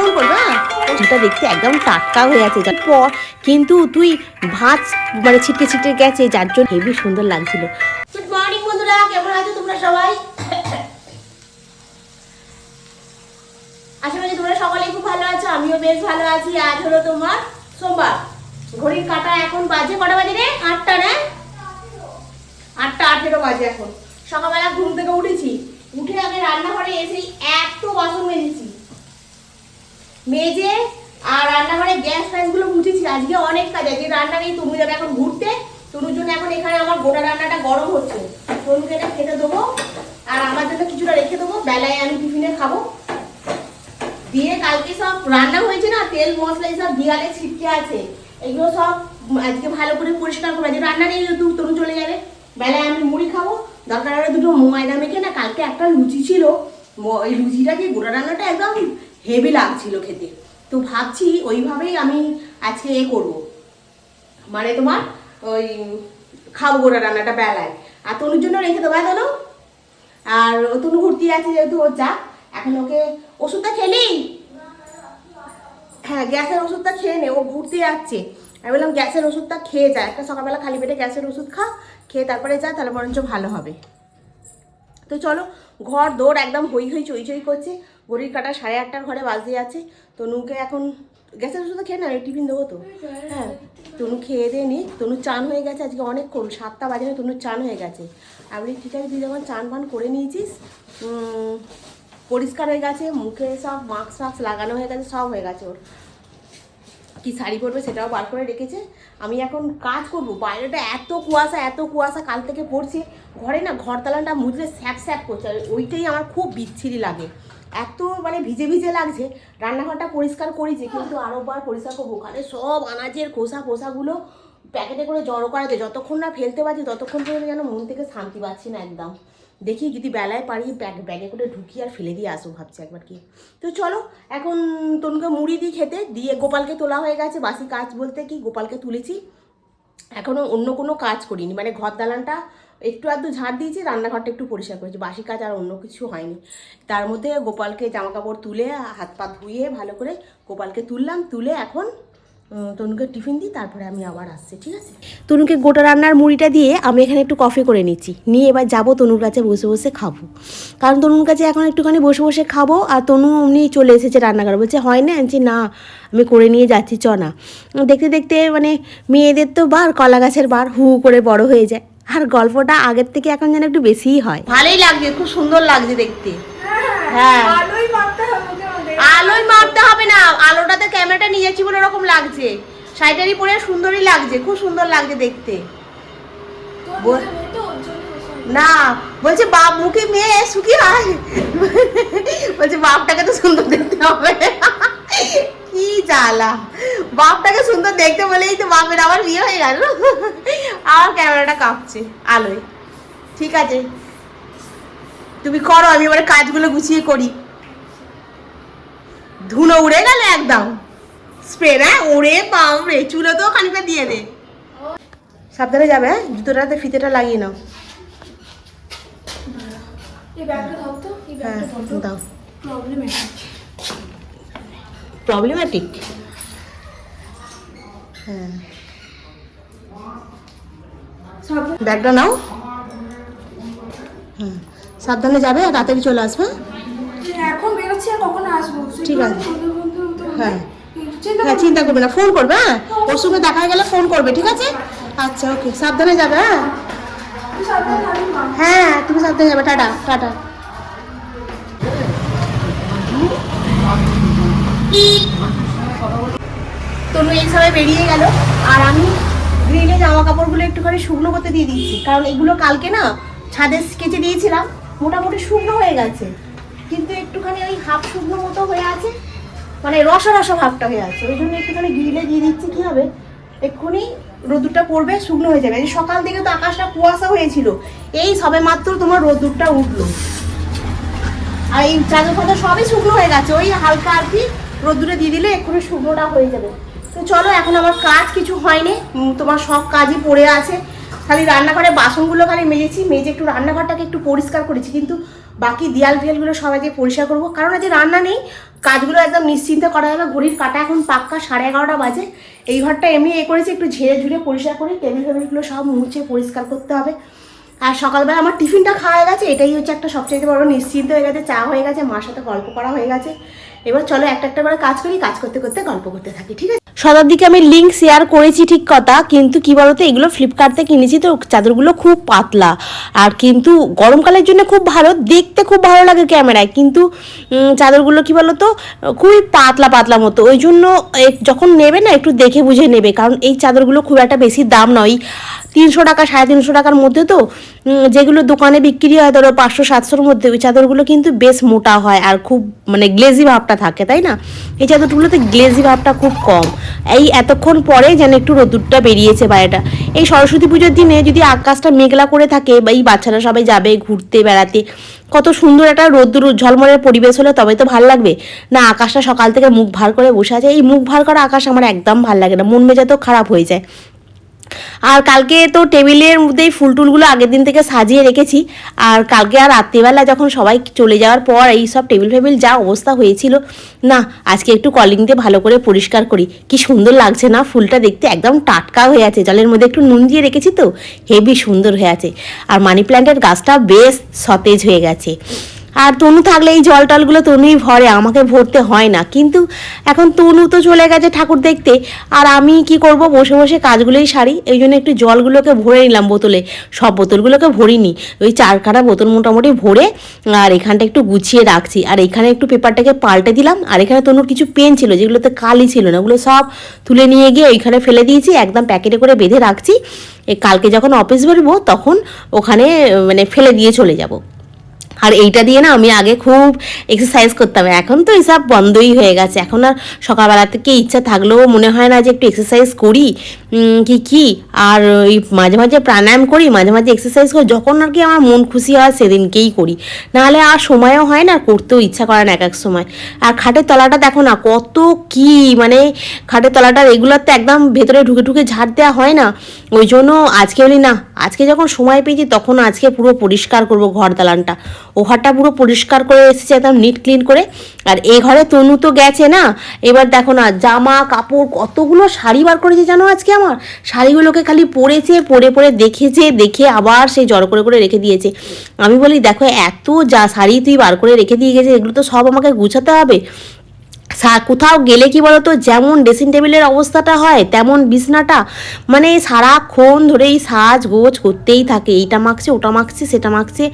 Phone ওটা দেখতে একদম টাটকা হয়ে আছে। কিন্তু তুই ভাত মানে ছিটকে ছিটকে গেছে, যার জন্য সুন্দর লাগছিল। গুড মর্নিং বন্ধুরা। কেমন আছো তোমরা সবাই? আশা করি তোমরা খুব ভালো আছো, আমিও বেশ ভালো আছি। আজ হলো তোমার সোমবার। ঘড়ির কাটা এখন বাজে কটা বাজে রে? আটটা, না? আটটা আঠেরো বাজে এখন। সকালবেলা ঘুম থেকে উঠেছি। উঠে আগে রান্নাঘরে এসেই এত বাসন মেজেছি। মেজে আর রান্নাঘরে গ্যাস ফ্যাসগুলো মুছেছি। আজকে অনেক কাজ আছে। রান্না নেই তনু যাবে এখন ঘুরতে। তনুর জন্য এখন এখানে আমার গোটা রান্নাটা গরম হচ্ছে। তনুকে এটা খেতে দেবো। আর আমার জন্য কিছুটা রেখে দেবো। বেলায় আমি টিফিনে খাব। দিয়ে কালকে সব রান্না হয়েছে না? তেল, মশলা সব দিয়ালে ছিটকে আছে। এগুলো সব আজকে ভালো করে পরিষ্কার করব। আজকে রান্না নেই যেহেতু তরু চলে যাবে। বেলায় আমি মুড়ি খাব। দরকার দুটো ময়দা মেখে না, কালকে একটা লুচি ছিল। ওই লুচিটা দিয়ে গোটা রান্নাটা একদম হেভি লাগছিল খেতে। তো ভাবছি ওইভাবেই আমি আজকে এ করব। মানে তোমার ওই খাব গোটা রান্নাটা বেলায়। আর তনুর জন্য রেখে দেবো হ্যাঁ তনু? আর ও তনু ঘুরতে আছে যেহেতু ওর যা, এখন ওকে ওষুধটা খেলি হ্যাঁ গ্যাসের ওষুধটা খেয়ে নে, ও ঘুরতে যাচ্ছে। আমি বললাম, গ্যাসের ওষুধটা খেয়ে যায় একটা সকালবেলা খালি পেটে গ্যাসের ওষুধ খা, খেয়ে তারপরে যা, তাহলে বরঞ্চ ভালো হবে। তো চলো, ঘর দৌড় একদম হই হই চই চই করছে। ঘড়ির কাটা সাড়ে আটটার ঘরে বাজে আছে। তনুকে এখন গ্যাসের ওষুধ খেয়ে না টিফিন দেবো তো। হ্যাঁ তনু খেয়ে দিয়ে নি তনু চান হয়ে গেছে আজকে অনেকক্ষণ, সাতটা বাজে না, তনুর চান হয়ে গেছে। আমি ঠিক আছে তুই যখন চান পান করে নিয়েছিস পরিষ্কার হয়ে গেছে, মুখে সব মাস্ক ফাক্স লাগানো হয়ে গেছে, সব হয়ে গেছে ওর। কি শাড়ি পরবে সেটাও বার করে রেখেছে। আমি এখন কাজ করব, বাইরেটা এত কুয়াশা এত কুয়াশা কাল থেকে পড়ছে। ঘরে না ঘরতালানটা মুছলে স্যাপ স্যাপ করছে ওইটাই আমার খুব বিচ্ছিরি লাগে। এত মানে ভিজে ভিজে লাগছে, রান্নাঘরটা পরিষ্কার করেছি, কিন্তু আরও বার পরিষ্কার করব। ওখানে সব আনাজের খোসা খোসাগুলো প্যাকেটে করে জড়ো করা যায় যতক্ষণ না ফেলতে পারছি, ততক্ষণ পর্যন্ত যেন মন থেকে শান্তি পাচ্ছি না একদম। দেখি যদি বেলায় পারি ব্যাগ ব্যাগে করে ঢুকি আর ফেলে দিয়ে আসব ভাবছি একবার কি তো চলো, এখন তনুকে মুড়ি দিই খেতে, দিয়ে গোপালকে তোলা হয়ে গেছে, বাসি কাজ বলতে কি গোপালকে তুলেছি। এখনও অন্য কোনো কাজ করিনি মানে ঘর দালানটা একটু আধটু ঝাড় দিয়েছি, রান্নাঘরটা একটু পরিষ্কার করেছি, বাসি কাজ আর অন্য কিছু হয়নি। তার মধ্যে গোপালকে জামা কাপড় তুলে, হাত পা ধুয়ে ভালো করে গোপালকে তুললাম, তুলে এখন তনুকে টিফিন দিই, তারপরে আমি আবার আসছি, ঠিক আছে? তনুকে গোটা রান্নার মুড়িটা দিয়ে আমি এখানে একটু কফি করে নিচ্ছি। নিয়ে এবার যাব তনুর কাছে বসে বসে খাব। কারণ তনুর কাছে এখন একটুখানি বসে বসে খাব, আর তনু অমনি চলে এসেছে রান্নাঘর। বলছে, হয় না আনছি না, আমি করে নিয়ে যাচ্ছি, চ না। দেখতে দেখতে মানে মেয়েদের তো বার, কলা গাছের বার হু করে বড় হয়ে যায়। আর গল্পটা আগের থেকে এখন যেন একটু বেশিই হয়। ভালোই লাগছে খুব সুন্দর লাগছে দেখতে। হ্যাঁ আলোই মারতে হবে না আলোটাতে ক্যামেরাটা নিয়ে যাচ্ছি বলে ওরকম লাগছে। শাড়িটারি পরে সুন্দরই লাগছে খুব সুন্দর লাগছে দেখতে। না বলছে বাপ মুখে মেয়ে সুখী হয়। বলছে বাপটাকে তো সুন্দর দেখতে হবে। কি জ্বালা। বাপটাকে সুন্দর দেখতে বলেই তো বাপের আবার বিয়ে হয়ে গেল। আমার ক্যামেরাটা কাঁপছে আলোয়। ঠিক আছে। তুমি করো আমি এবার কাজগুলো গুছিয়ে করি। ধুনো উড়ে গেল একদম। স্প্রে না উড়ে বামরে চুলো তো খানিকটা দিয়ে দে। সাবধানে যাবে হ্যাঁ? জুতোটাতে ফিতেটা লাগিয়ে নাও। হ্যাঁ। দাও। আছে। প্রবলেম্যাটিক হ্যাঁ। ব্যাগটা নাও। হ্যাঁ সাবধানে যাবে আর তাড়াতাড়ি চলে আসবে। এখন বেরোচ্ছি আর কখন আসব? ঠিক আছে। হ্যাঁ। হ্যাঁ চিন্তা করবে না ফোন করবে হ্যাঁ। ওর সঙ্গে দেখা গেলে ফোন করবে ঠিক আছে? আচ্ছা ওকে সাবধানে যাবে হ্যাঁ। হ্যাঁ তুমি সাবধানে যাবে। Tata tata. তনু এই সময় বেরিয়ে গেল, আর আমি গ্রিলে জামা কাপড়গুলো একটুখানি শুকনো করতে দিয়ে দিচ্ছি। কারণ এগুলো কালকে না ছাদে কেচে দিয়েছিলাম, মোটামুটি শুকনো হয়ে গেছে। কিন্তু একটুখানি ওই হাফ শুকনো মতো হয়ে আছে মানে রস রস ভাবটা হয়ে আছে। ওই জন্য একটুখানি গ্রিলে দিয়ে দিচ্ছি, কি হবে? এক্ষুনি রোদুরটা পড়বে, শুকনো হয়ে যাবে। সকাল থেকে তো আকাশটা কুয়াশা হয়েছিল, এই সবে মাত্র তোমার রোদুরটা উঠল। আর এই চাদর ফাদর সবই শুকনো হয়ে গেছে। ওই হালকা আর কি রোদ্দুরে দিয়ে দিলে এক্ষুনি শুকনোটা হয়ে যাবে। তো চলো, এখন আমার কাজ কিছু হয়নি। তোমার সব কাজই পড়ে আছে। খালি রান্নাঘরে বাসনগুলো খালি মেজেছি। মেজে একটু রান্নাঘরটাকে একটু পরিষ্কার করেছি। কিন্তু বাকি দেয়াল ফেয়ালগুলো সবাইকে পরিষ্কার করব। কারণ আজ রান্না নেই। কাজগুলো একদম নিশ্চিন্তে করা যাবে। ঘড়ির কাটা এখন পাক্কা সাড়ে এগারোটা বাজে। এই ঘরটা এমনি এ করেছি, একটু ঝেড়ে ঝুড়ে পরিষ্কার করে। টেবিল ফেবিলগুলো সব মুছে পরিষ্কার করতে হবে। আর সকালবেলা আমার টিফিনটা খাওয়া গেছে। এটাই হচ্ছে একটা সবচেয়ে বড় নিশ্চিন্ত হয়ে গেছে, চা হয়ে গেছে, মার সাথে গল্প করা হয়ে গেছে। এবার চলো একটা একটা করে কাজ করি, কাজ করতে করতে গল্প করতে থাকি, ঠিক আছে? শতাব্দীকে আমি লিঙ্ক শেয়ার করেছি ঠিক কথা, কিন্তু কি বলতো, এগুলো ফ্লিপকার্ট থেকে কিনেছি তো চাদরগুলো খুব পাতলা। আর কিন্তু গরমকালের জন্য খুব ভালো, দেখতে খুব ভালো লাগে ক্যামেরায়, কিন্তু চাদরগুলো কি বলতো, খুবই পাতলা পাতলা মতো। ওই জন্য যখন নেবে না, একটু দেখে বুঝে নেবে, কারণ এই চাদরগুলো খুব একটা বেশি দাম নয়। তিনশো টাকা, সাড়ে তিনশো টাকার মধ্যে তো যেগুলো দোকানে বিক্রি হয়, ধরো পাঁচশো, সাতশোর মধ্যে, ওই চাদরগুলো কিন্তু বেশ মোটা হয়, আর খুব মানে গ্লেজি ভাবটা থাকে, তাই না? এই চাদরগুলোতে গ্লেজি ভাবটা খুব কম। এই এতক্ষণ পরে যেন একটু রোদুরটা বেরিয়েছে বাইরেটা এই সরস্বতী পুজোর দিনে যদি আকাশটা মেঘলা করে থাকে বা এই বাচ্চারা সবাই যাবে ঘুরতে, বেড়াতে, কত সুন্দর একটা রোদ্দুর, ঝলমলের পরিবেশ হলে, তবে তো ভালো লাগবে। না, আকাশটা সকাল থেকে মুখ ভার করে বসে আছে। এই মুখ ভার করা আকাশ আমার একদম ভালো লাগে না। মন মেজা তো খারাপ হয়ে যায়। আর কালকে তো টেবিলের মধ্যেই ফুল টুলগুলো আগের দিন থেকে সাজিয়ে রেখেছি। আর কালকে আর রাত্রিবেলা যখন সবাই চলে যাওয়ার পর এই সব টেবিল ফেবিল যা অবস্থা হয়েছিল, না, আজকে একটু কলিং দিয়ে ভালো করে পরিষ্কার করি। কি সুন্দর লাগছে না ফুলটা দেখতে? একদম টাটকা হয়ে আছে। জলের মধ্যে একটু নুন দিয়ে রেখেছি তো, হেভি সুন্দর হয়ে আছে। আর মানি প্ল্যান্টের গাছটা বেশ সতেজ হয়ে গেছে। আর তনু থাকলে এই জল টলগুলো তনুই ভরে, আমাকে ভরতে হয় না। কিন্তু এখন তনু তো চলে গেছে ঠাকুর দেখতে, আর আমি কি করব? বসে বসে কাজগুলোই সারি। এই জন্য একটু জলগুলোকে ভরে নিলাম বোতলে। সব বোতলগুলোকে ভরিনি। ওই চার কাটা বোতল মোটামুটি ভরে, আর এখানটা একটু গুছিয়ে রাখছি। আর এখানে একটু পেপারটাকে পাল্টে দিলাম। আর এখানে তনুর কিছু পেন ছিল, যেগুলোতে কালি ছিল না, ওগুলো সব তুলে নিয়ে গিয়ে ওইখানে ফেলে দিয়েছি। একদম প্যাকেটে করে বেঁধে রাখছি। কালকে যখন অফিস বেরবো, তখন ওখানে মানে ফেলে দিয়ে চলে যাব। আর এইটা দিয়ে না আমি আগে খুব এক্সারসাইজ করতাম। এখন তো এসব বন্ধই হয়ে গেছে। এখন আর সকালবেলা থেকে ইচ্ছা থাকলেও মনে হয় না যে একটু এক্সারসাইজ করি। কি কি? আর ওই মাঝে মাঝে প্রাণায়াম করি, মাঝে মাঝে এক্সারসাইজ করি। যখন আর কি আমার মন খুশি হয় সেদিনকেই করি। নাহলে আর সময়ও হয় না, করতেও ইচ্ছা করে না এক এক সময়। আর খাটের তলাটা দেখো না, কত কি? মানে খাটের তলাটা রেগুলার তো একদম ভেতরে ঢুকে ঢুকে ঝাড় দেওয়া হয় না। ওই জন্য আজকে বলি না, আজকে যখন সময় পেয়েছি তখন আজকে পুরো পরিষ্কার করব ঘর দালানটা। ও ঘরটা পুরো পরিষ্কার করে এসেছে, একদম নিট ক্লিন করে। আর এ ঘরে তনু তো গেছে না, এবার দেখো না, জামা, কাপড় কতগুলো শাড়ি বার করেছে জানো আজকে আমার? শাড়িগুলোকে খালি পরেছে, পরে পরে দেখেছে, দেখে আবার সেই জড়ো করে করে রেখে দিয়েছে। আমি বলি, দেখো এত যা শাড়ি তুই বার করে রেখে দিয়ে গেছে এগুলো তো সব আমাকে গুছাতে হবে। কোথাও গেলে কি বলতো, যেমন ড্রেসিং টেবিলের অবস্থাটা হয়, তেমন বিছনাটা মানে সারাক্ষণ ধরে এই সাজ গোজ করতেই থাকে। এইটা মাখছে, ওটা মাখছে, সেটা মাখছে।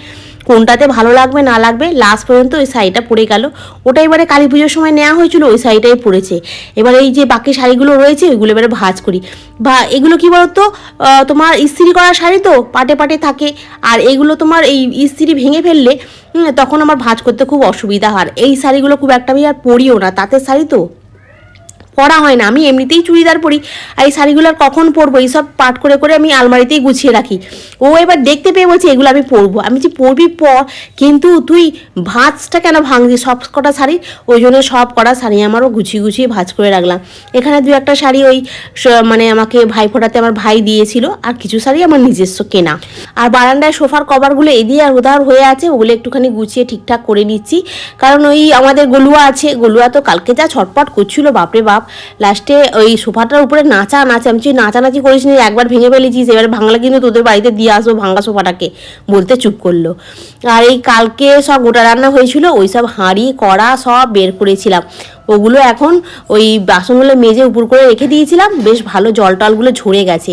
কোনটাতে ভালো লাগবে, না লাগবে লাস্ট পর্যন্ত ওই শাড়িটা পরে গেল। ওটা এবারে কালী পুজোর সময় নেওয়া হয়েছিল, ওই শাড়িটাই পরেছে। এবার এই যে বাকি শাড়িগুলো রয়েছে, ওইগুলো এবারে ভাজ করি। বা এগুলো কি বলতো তোমার ইস্ত্রি করা শাড়ি তো, পাটে পাটে থাকে। আর এগুলো তোমার এই ইস্ত্রি ভেঙে ফেললে তখন আমার ভাজ করতে খুব অসুবিধা হয়। এই শাড়িগুলো খুব একটা আমি আর পরিও না। তাঁতের শাড়ি তো? পরা হয় না। আমি এমনিতেই চুড়িদার পরি। আর এই শাড়িগুলো আর কখন পরবো? এইসব পাট করে করে আমি আলমারিতেই গুছিয়ে রাখি। ও এবার দেখতে পেয়ে বলছে, এগুলো আমি পরবো। আমি যে পরবি পর কিন্তু তুই ভাঁজটা কেন ভাঙছি সব কটা শাড়ি? ওই জন্য সব কটা শাড়ি আমারও গুছিয়ে গুছিয়ে ভাঁজ করে রাখলাম। এখানে দু একটা শাড়ি ওই মানে আমাকে ভাই ফোটাতে আমার ভাই দিয়েছিল, আর কিছু শাড়ি আমার নিজস্ব কেনা। আর বারান্দায় সোফার কভারগুলো এদিকে আর উধার হয়ে আছে, ওগুলো একটুখানি গুছিয়ে ঠিকঠাক করে নিচ্ছি। কারণ ওই আমাদের গলুয়া আছে, গলুয়া তো কালকে যা ছটপট করছিল, বাপরে বাপ। লাস্টে ওই সোফাটার উপরে নাচা নাচে, আমি নাচানাচি করিস নি, একবার ভেঙে ফেলেছিস, এবার ভাঙলা কিন্তু তোদের বাড়িতে দিয়ে আসব, ভাঙা সোফাটাকে, বলতে চুপ করল। আর এই কালকে সব গোটা রান্না হয়েছিল, ওই সব হাঁড়ি, কড়া সব বের করেছিলাম। ওগুলো এখন ওই বাসনগুলো মেজে উপর করে রেখে দিয়েছিলাম, বেশ ভালো জল টলগুলো ঝরে গেছে।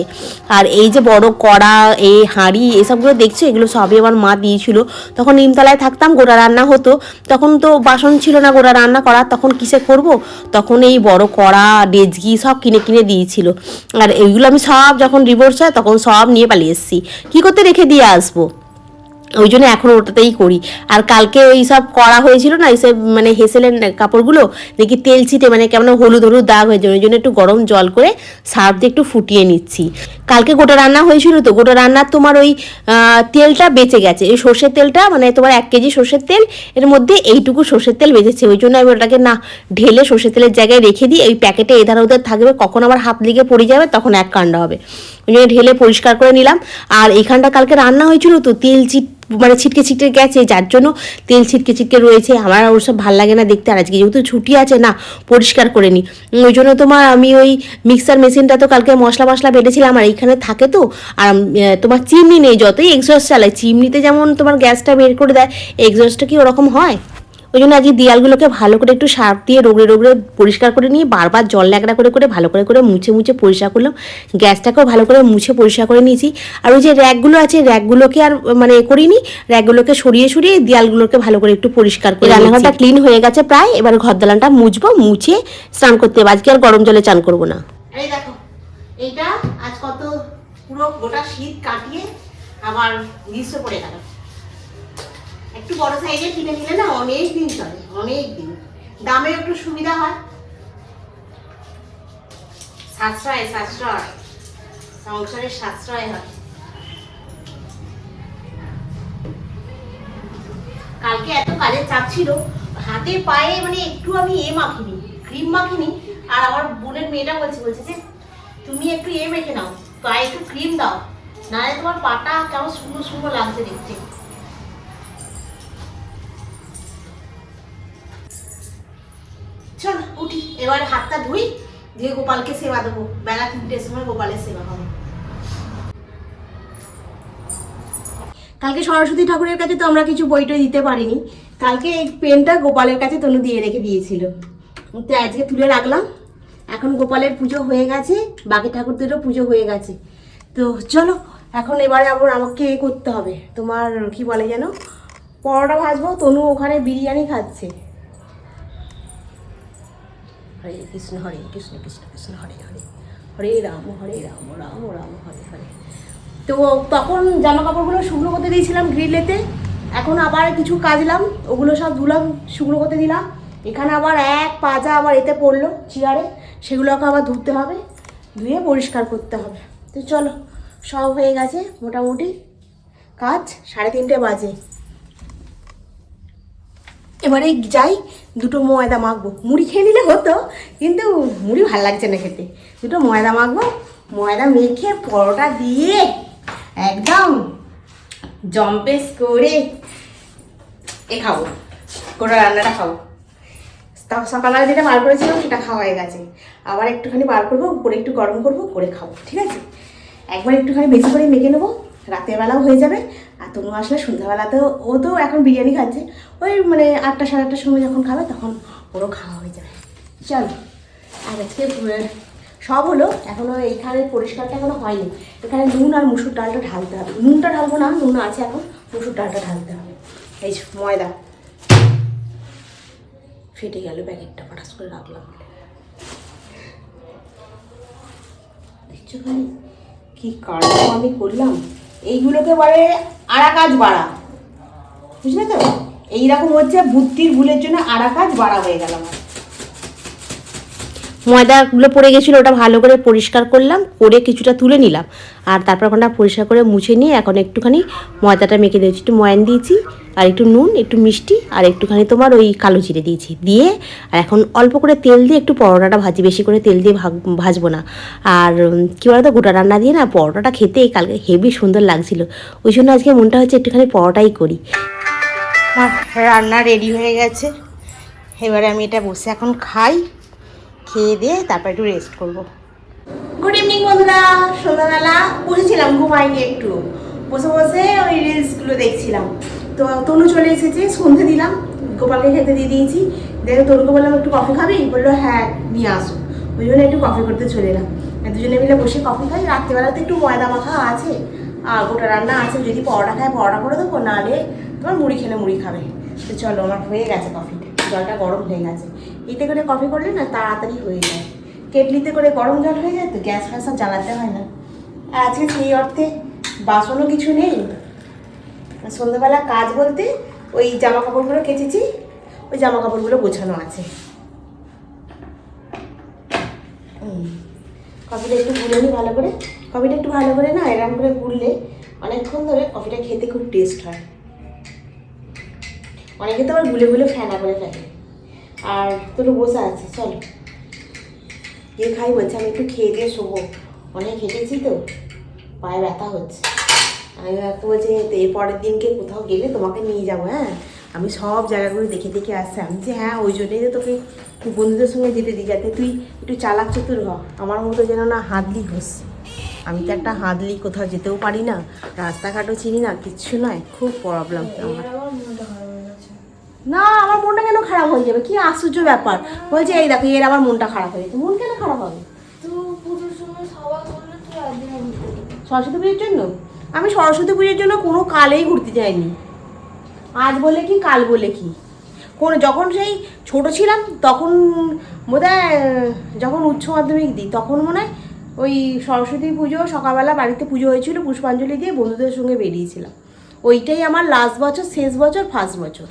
আর এই যে বড় কড়া, এই হাঁড়ি, এসবগুলো দেখছ? এগুলো সবই আমার মা দিয়েছিল। তখন নিমতলায় থাকতাম, গোটা রান্না হতো। তখন তো বাসন ছিল না গোটা রান্না করার, তখন কিসে করব? তখন এই বড় কড়া ডেজকি সব কিনে কিনে দিয়েছিল। আর এইগুলো আমি সব যখন ডিভোর্স হয়, তখন সব নিয়ে পালিয়ে এসেছি। কী করতে রেখে দিয়ে আসব? ওই জন্য এখন ওটাতেই করি। আর কালকে ওই সব করা হয়েছিল না এইসব মানে হেসেলের কাপড়গুলো, দেখি তেল ছিটে মানে কেমন হলুদ হলুদ দাগ হয়ে ওই জন্য একটু গরম জল করে সার্ফ দিয়ে একটু ফুটিয়ে নিচ্ছি। কালকে গোটা রান্না হয়েছিল তো, গোটা রান্নার তোমার ওই তেলটা বেঁচে গেছে। এই সর্ষের তেলটা মানে তোমার এক কেজি সর্ষের তেল, এর মধ্যে এইটুকু সর্ষের তেল বেঁচেছে, ওই জন্য আমি ওটাকে না ঢেলে সর্ষের তেলের জায়গায় রেখে দিই ওই প্যাকেটে এধার ওধার থাকবে, কখন আবার হাত লেগে পড়ে যাবে তখন এক কাণ্ড হবে। ওই জন্য ঢেলে পরিষ্কার করে নিলাম। আর এখানটা কালকে রান্না হয়েছিল তো তেল চিট মানে ছিটকে ছিটকে গেছে, যার জন্য তেল ছিটকে ছিটকে রয়েছে। আমার আর ওসব ভালো লাগে না দেখতে। আর আজকে যেহেতু ছুটি আছে না, পরিষ্কার করে নিই। ওই জন্য তোমার আমি ওই মিক্সার মেশিনটা তো কালকে মশলা মশলা বেটেছিলাম, আর এইখানে থাকে তো। আর তোমার চিমনি নেই, যতই এক্সস্ট চালায়, চিমনিতে যেমন তোমার গ্যাসটা বের করে দেয় এক্সস্টটা কি ওরকম হয়? ওই জন্য আজকে দেয়ালগুলোকে ভালো করে একটু সার্ফ দিয়ে রোগড়ে রোগড়ে পরিষ্কার করে নিয়ে বারবার জল ল্যাকড়া করে করে ভালো করে করে মুছে মুছে পরিষ্কার করলাম। গ্যাসটাকেও ভালো করে মুছে পরিষ্কার করে নিয়েছি। আর ওই যে র্যাকগুলো আছে র্যাকগুলোকে আর মানে এ করিনি র্যাকগুলোকে সরিয়ে সরিয়ে দেয়ালগুলোকে ভালো করে একটু পরিষ্কার করে রান্নাঘরটা ক্লিন হয়ে গেছে প্রায় এবার ঘর দালানটা মুছবো মুছে স্নান করতে হবে। আজকে আর গরম জলে চান করব না। এই দেখো এইটা আজ কত পুরো গোটা শীত কাটিয়ে আবার গ্রীষ্ম পড়ে গেল। একটু বড় সাইজের কিনে নিলে না অনেক দিন চলে, অনেক দিন। দামে একটু সুবিধা হয়। সাশ্রয় সাশ্রয়। সংসারের সাশ্রয় হয়। কালকে এত কাজের চাপ ছিল, হাতে পায়ে মানে একটু আমি এ মাখিনি ক্রিম মাখিনি, আর আমার বোনের মেয়েটা বলছে বলছে যে, তুমি একটু এ মেখে নাও, পায়ে একটু ক্রিম দাও, নাহলে তোমার পাটা কেমন শুকনো শুকনো লাগছে দেখতে। হাতটা ধুই দিয়ে গোপালকে সেবা দেবো। বেলা তিনটের সময় গোপালের সেবা হবে। কালকে সরস্বতী ঠাকুরের কাছে তো আমরা কিছু বইটই দিতে পারিনি। কালকে এই পেনটা গোপালের কাছে তনু দিয়ে রেখে দিয়েছিল। তো আজকে তুলে রাখলাম। এখন গোপালের পুজো হয়ে গেছে, বাকি ঠাকুরদেরও পুজো হয়ে গেছে। তো চলো, এখন এবারে আবার আমাকে করতে হবে। তোমার কি বলে যেন, পরোটা ভাজবো, তনু ওখানে বিরিয়ানি খাচ্ছে। হরে কৃষ্ণ হরে কৃষ্ণ কৃষ্ণ কৃষ্ণ হরে হরে। হরে রাম হরে রাম রাম রাম, হরে হরে। তো তখন জামা কাপড়গুলো শুকনো করতে দিয়েছিলাম গ্রিলেতে এখন আবার কিছু কাজলাম, ওগুলো সব ধুলাম, শুকনো করতে দিলাম। এখানে আবার এক পাজা আবার এতে পড়ল চেয়ারে, সেগুলোকে আবার ধুতে হবে, ধুয়ে পরিষ্কার করতে হবে। তো চলো, সব হয়ে গেছে মোটামুটি। কাজ সাড়ে তিনটে বাজে। এবারে যাই, দুটো ময়দা মাখবো। মুড়ি খেয়ে নিলে হতো, কিন্তু মুড়ি ভালো লাগছে না খেতে। দুটো ময়দা মাখবো, ময়দা মেখে পরোটা দিয়ে একদম জম্পেস করে এ খাব, গোটা রান্নাটা খাব। সকালবেলা যেটা বার করেছিলাম সেটা খাওয়া হয়ে গেছে। আবার একটুখানি বার করব করে একটু গরম করব, করে খাব, ঠিক আছে? একবার একটুখানি বেশি করে মেখে নেব, রাতের বেলাও হয়ে যাবে আর তনু আসলে সন্ধ্যাবেলাতেও, ও তো এখন বিরিয়ানি খাচ্ছে। ওই মানে আটটা সাড়ে আটটার সময় যখন খাবে, তখন ওরও খাওয়া হয়ে যাবে। চলো, আর আজকে সব হলো এখনও এইখানে পরিষ্কারটা এখনও হয়নি। এখানে নুন আর মুসুর ডালটা ঢালতে হবে। নুনটা ঢালবো না, নুন আছে এখন, মুসুর ডালটা ঢালতে হবে। এই ময়দা। ফেটে গেল প্যাকেটটা ফটাস করে রাখলাম। দেখছ খালি কি কাণ্ড আমি করলাম? এইগুলোকে বলে আড়া কাজ বাড়া। বুঝলে তো? এইরকম হচ্ছে বুদ্ধির ভুলের জন্য আড়া কাজ বাড়া হয়ে গেল আমার। ময়দাগুলো পড়ে গেছিল, ওটা ভালো করে পরিষ্কার করলাম, করে কিছুটা তুলে নিলাম। আর তারপর ওখানটা পরিষ্কার করে মুছে নিয়ে এখন একটুখানি ময়দাটা মেখে দিয়েছি। একটু ময়ান দিয়েছি, আর একটু নুন, একটু মিষ্টি, আর একটুখানি তোমার ওই কালো জিরে দিয়েছি। দিয়ে আর এখন অল্প করে তেল দিয়ে একটু পরোটাটা ভাজি, বেশি করে তেল দিয়ে ভাজবো না। আর কী বলতো, গোটা রান্না দিয়ে না পরোটাটা খেতে কালকে হেভি সুন্দর লাগছিল। ওই জন্য আজকে মনটা হচ্ছে একটুখানি পরোটাই করি। রান্না রেডি হয়ে গেছে। এবারে আমি এটা বসে এখন খাই। খেয়ে দিয়ে তারপর একটু রেস্ট করব। গুড ইভিনিং বন্ধুরা। সন্ধ্যাবেলা বসেছিলাম, ঘুমাইনি একটু। বসে বসে ওই রিলসগুলো দেখছিলাম। তো তনু চলে এসেছে, সন্ধে দিলাম। গোপালকে খেতে দিয়ে দিয়েছি। দেখে, তনুকে বললাম, একটু কফি খাবি? বলল হ্যাঁ নিয়ে আসো। ওই জন্য একটু কফি করতে চলে এলাম। দুজনে মিলে বসে কফি খাই। রাত্রিবেলাতে একটু ময়দা মাখা আছে। আর গোটা রান্না আছে। যদি পরোটা খায়, পরোটা করে দেবো। নাহলে তোমার মুড়ি খেলে মুড়ি খাবে। তো চলো, আমার হয়ে গেছে কফিটা জলটা গরম হয়ে গেছে। এতে করে কফি করলে না তাড়াতাড়ি হয়ে যায়। কেটলিতে করে গরম জল হয়ে যায় তো গ্যাস ফ্যাস আর জ্বালাতে হয় না। আর আজকে সেই অর্থে বাসনও কিছু নেই। সন্ধ্যাবেলা কাজ বলতে ওই জামা কাপড়গুলো কেচেছি, ওই জামা কাপড়গুলো গোছানো আছে। কফিটা একটু গুলে নিই ভালো করে। কফিটা একটু ভালো করে না এরকম করে গুললে অনেকক্ষণ ধরে কফিটা খেতে খুব টেস্ট হয়। অনেকে তো আবার গুলে গুলে ফেনা করে ফেলে। আর তোর বসে আছে, চলো। গিয়ে খাই বলছে আমি একটু খেয়ে দিয়ে শোবো। অনেক হেঁটেছি তো, পায়ে ব্যথা হচ্ছে। আমি একটু বলছি, "তো এর পরের দিনকে কোথাও গেলে তোমাকে নিয়ে যাব হ্যাঁ? আমি সব জায়গাগুলো দেখে দেখে আসছি। আমি যে হ্যাঁ ওই জন্যই তো তোকে বন্ধুদের সঙ্গে যেতে দিই, যাতে তুই একটু চালাক চতুর হ। আমার মতো যেন না হাতলি ঘোষ আমি তো একটা হাতলি কোথাও যেতেও পারি না। রাস্তাঘাটও চিনি না, কিচ্ছু নয়, খুব প্রবলেম আমার আমার মনটা খারাপ হয়ে গেছে না আমার মনটা কেন খারাপ হয়ে যাবে? কি আশ্চর্য ব্যাপার। বলছে এই দেখো এর আবার মনটা খারাপ হয়ে গেছে। মন কেন খারাপ হবে। সরস্বতী পুজোর জন্য? আমি সরস্বতী পুজোর জন্য কোনো কালেই ঘুরতে যাইনি। আজ বলে কি কাল বলে কি? কোন যখন সেই ছোট ছিলাম তখন বোধ যখন উচ্চ মাধ্যমিক দিই তখন মনে হয় ওই সরস্বতী পুজো সকালবেলা বাড়িতে পুজো হয়েছিল পুষ্পাঞ্জলি দিয়ে বন্ধুদের সঙ্গে বেরিয়েছিলাম। ওইটাই আমার লাস্ট বছর শেষ বছর ফার্স্ট বছর।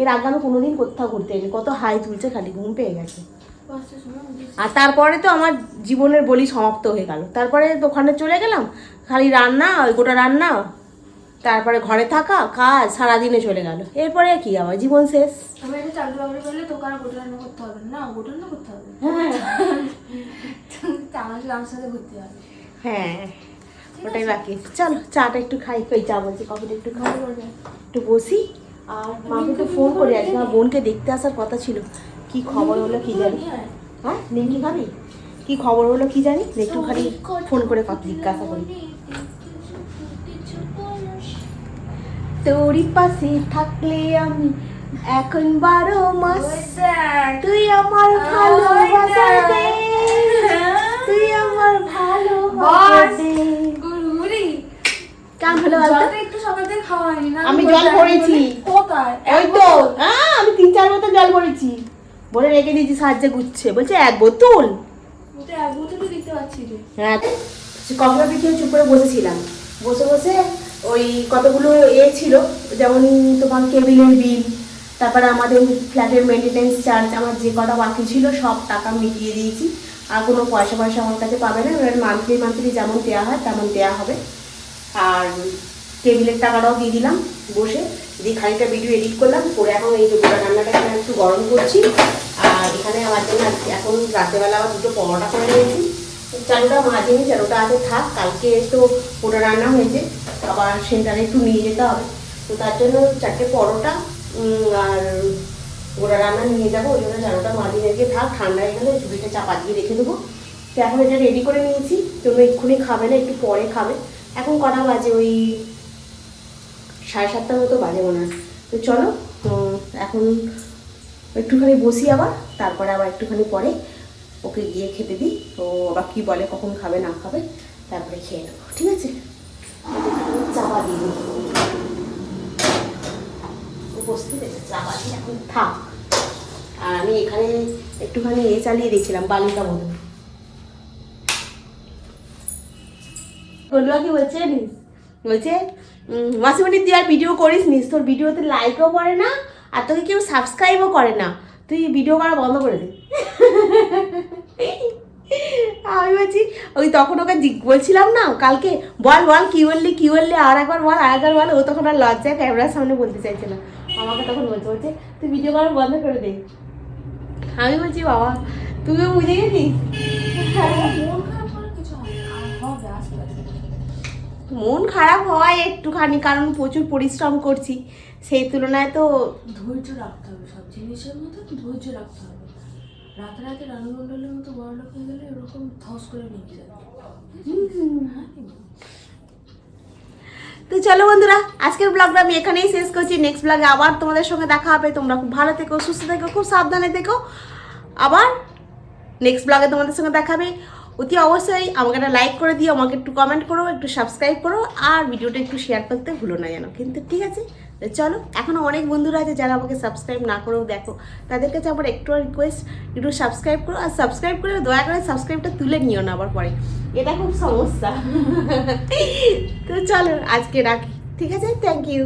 এর আগে আমি কোনোদিন কোথাও ঘুরতে যাইনি। কত হাই তুলছে খালি ঘুম পেয়ে গেছে। আর তারপরে তো আমার জীবনের বলি সমাপ্ত হয়ে গেল। তারপরে দোকানে চলে গেলাম খালি রান্না ওই গোটা রান্না তারপরে ঘরে থাকা কাজ সারাদিনে চলে গেল। এরপরে কি আবার জীবন শেষ। হবে হ্যাঁ। ওটাই বাকি। চলো চাটা একটু খাই কই চা বলছি কফিটা একটু খাই। একটু বসি। আর মাকে একটু ফোন করে আজকে আমার বোনকে দেখতে আসার কথা ছিল। কি খবর হলো কি জানি? হ্যাঁ নিমকি খাবি কি খবর হলো কি জানি? একটুখানি ফোন করে কথা জিজ্ঞাসা করি। তোরই পাশে থাকলে আমি এখন বারো মাস তুই আমার ভালোবাসা দে। তুই আমার ভালোবাসা বস। দে কেমন হলো বলতো একটু সকাল থেকে খাওয়া হয়নি আমি জল ভরেছি। কোথায়? ওই তো। হ্যাঁ আমি তিন চার বোতল জল ভরেছি। বলে রেখে দিয়েছি সাহায্যে গুচ্ছে। বলছে এক বোতল? এক হ্যাঁ কফি কফি চুপ করে বসেছিলাম। বসে বসে ওই কতগুলো এ ছিল যেমন তোমার কেবিলের বিল তারপরে আমাদের ফ্ল্যাটের মেনটেনেন্স চার্জ আমার যে কটা বাকি ছিল সব টাকা মিটিয়ে দিয়েছি। আর কোনো পয়সা পয়সা আমার কাছে পাবে না এবার মান্থলি মান্থলি যেমন দেওয়া হয় তেমন দেওয়া হবে। আর টেবিলের টাকাটাও দিয়ে দিলাম বসে দিয়ে খানিকটা ভিডিও এডিট করলাম, করে এখন এই গোটা রান্নাটা এখানে একটু গরম করছি। আর এখানে আমার জন্য এখন রাত্রেবেলা আবার দুটো পরোটা করে নিয়েছি। চালুটা মাঝিনি চালুটা আগে থাক, কালকে তো ওটা রান্না হয়েছে। আবার সেন্টারে একটু নিয়ে যেতে হবে। তো তার জন্য চারটে পরোটা আর ওরা রান্না নিয়ে যাব। ওই জন্য চালুটা মাঝি রেখে থাক, ঠান্ডা হয়ে গেলে ঝুড়িটা চাপা দিয়ে রেখে দেবো। তো এখন এটা রেডি করে নিয়েছি। তোমরা এক্ষুনি খাবে না, একটু পরে খাবে। এখন কটা বাজে? ওই সাড়ে সাতটার মতো বাজে মনে হয় তো চলো এখন একটুখানি বসি আবার, তারপরে আবার একটুখানি পরে ওকে গিয়ে খেতে দিই। তো আবার কী বলে, কখন খাবে, না খাবে, তারপরে খেয়ে নেব, ঠিক আছে? চাপা দিই। উপস্থিত দিয়ে এখন থাক। আর আমি এখানে একটুখানি এ চালিয়ে দিয়েছিলাম, বালিকা মধু বলুয়া কি বলছে বলছে মাসিমণি, তুই আর ভিডিও করিস নিস তোর ভিডিওতে লাইকও করে না, আর তোকে কেউ সাবস্ক্রাইবও করে না। তুই ভিডিও করা বন্ধ করে দে। আমি বলছি, ওই তখন ওকে বলছিলাম না, কালকে, বল বল, কি বললি কি বললি, আর একবার বল, আর একবার বল, ও তখন আর লজ্জায় ক্যামেরার সামনে বলতে চাইছে না। আমাকে তখন বলছে বলছে, তুই ভিডিও করা বন্ধ করে দে। আমি বলছি, বাবা তুমিও বুঝে গেছিস? মন খারাপ হয় একটুখানি কারণ প্রচুর পরিশ্রম করছি। সেই তুলনায় তো ধৈর্য রাখতে হবে সব জিনিসের মধ্যে ধৈর্য রাখতে হবে। রাতে রাতে রানুমণ্ডলের মতো বড় লোক হয়ে গেলে এরকম ধস করে নেমে যাবে? তো চলো বন্ধুরা আজকের ব্লগটা আমি এখানেই শেষ করছি। নেক্সট ব্লগে আবার তোমাদের সঙ্গে দেখা হবে। তোমরা খুব ভালো থেকো সুস্থ থেকো খুব সাবধানে থেকো। আবার নেক্সট ব্লগে তোমাদের সঙ্গে দেখাবে। অতি অবশ্যই আমাকে একটা লাইক করে দিও, আমাকে একটু কমেন্ট করো, একটু সাবস্ক্রাইব করো, আর ভিডিওটা একটু শেয়ার করতে ভুলো না যেন। কিন্তু ঠিক আছে চলো এখনও অনেক বন্ধুরা আছে যারা আমাকে সাবস্ক্রাইব না করেও দেখো। তাদের কাছে আমার একটু রিকোয়েস্ট একটু সাবস্ক্রাইব করো, আর সাবস্ক্রাইব করে দয়া করে সাবস্ক্রাইবটা তুলে নিও না আবার পরে। এটা খুব সমস্যা। তো চলো, আজকে রাখি। ঠিক আছে? Thank you